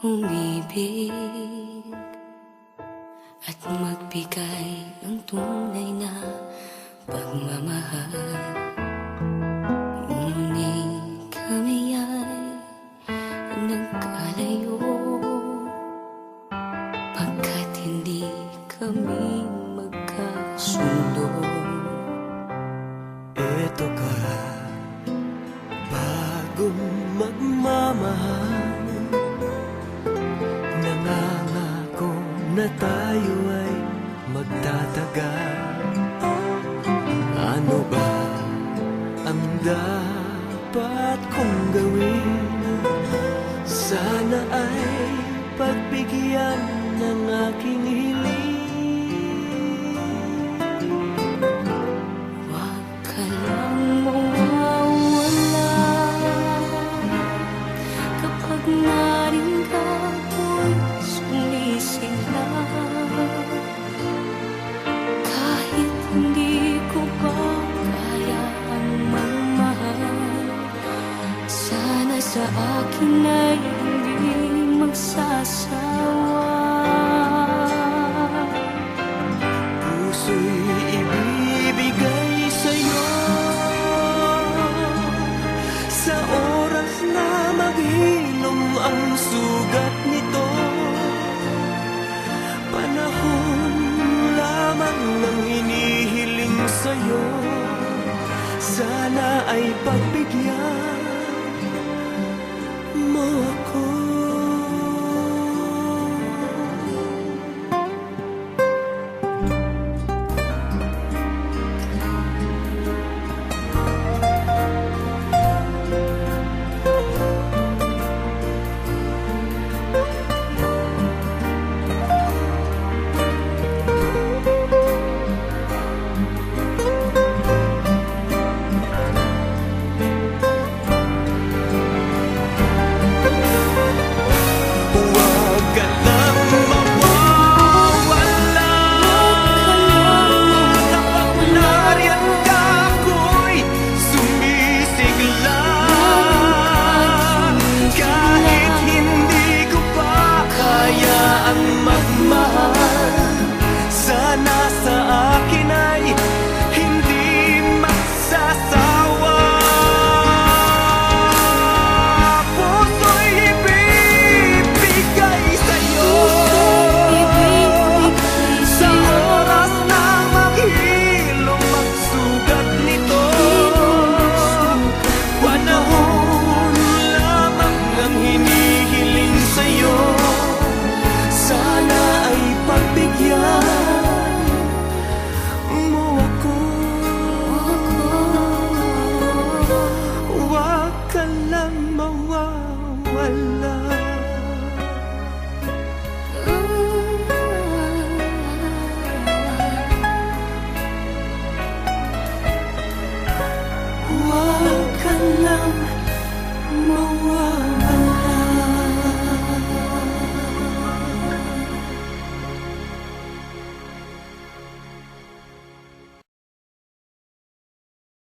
umibig at magbigay ng tunay na pagmamahal. Ngunit kami ay nagkalayo pagkat hindi kami magkasundo. Eto ka Bagong magmamahal na tayo ay magtatagal Ano ba ang dapat kong gawin? Sana ay pagbigyan ng aking sa akin ay hindi magsasawa. Puso'y ibibigay sa'yo. Sa oras na maghilom ang sugat nito Panahon lamang ang hinihiling sa'yo. Sana ay pagbigyan